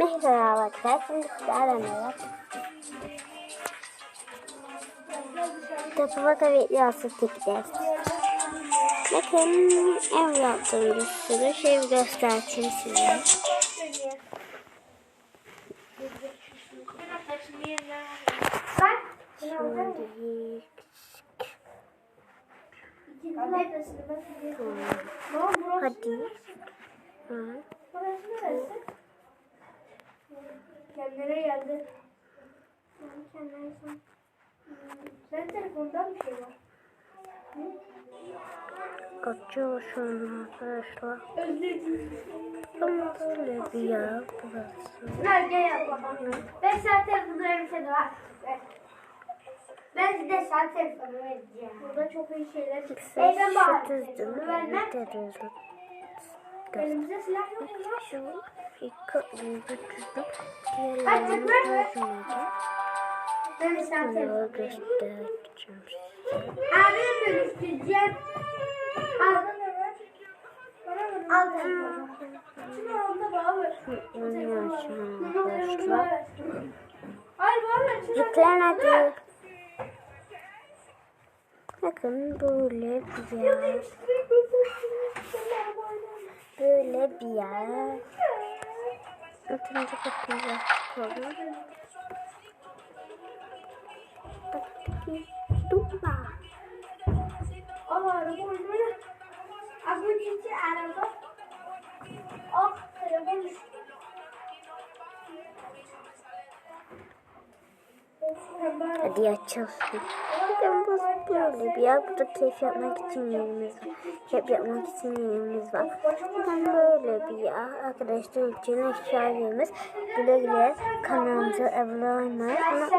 Merhaba arkadaşlar. Şimdi sizlerle merhaba. Tapıvaka videosu çekeceğiz. Bakın ev yaptım bir sürü şey göstereyim size. Şimdi hadi. Hı. Kendine geldi. Sen telefondan bir şey var. Kaçıyor şu an arkadaşlar. Özledim. Ama böyle bir yer burası. Nerede yap bakalım. Ben sana telefonu vermişim de var. Ben size sana telefonu vereceğim. Burada çok iyi şeyler çıktı. Sen Ey ben Elimizde silah yok mu? Şu iki düzdüm. Kaç Diğerlerini gözümüzde. Ben Bunları göstereceğim size. Abi bölüştüreceğim. Al. Al. Şunu bana ver. Oynuyorsun Şunu arkadaşlar. Hayır. Şunu Yüklen hadi. Bakın böyle bir aja biar makin cepat tapi tumpah. Oh baru dulu aku oh Adiós, böyle bir yer. Burada keyif yapmak için yerimiz var. Keyif yapmak için yerimiz var. Bakın böyle bir yer. Arkadaşlar için eşya yerimiz. Güle güle kanalımıza abone olmayı.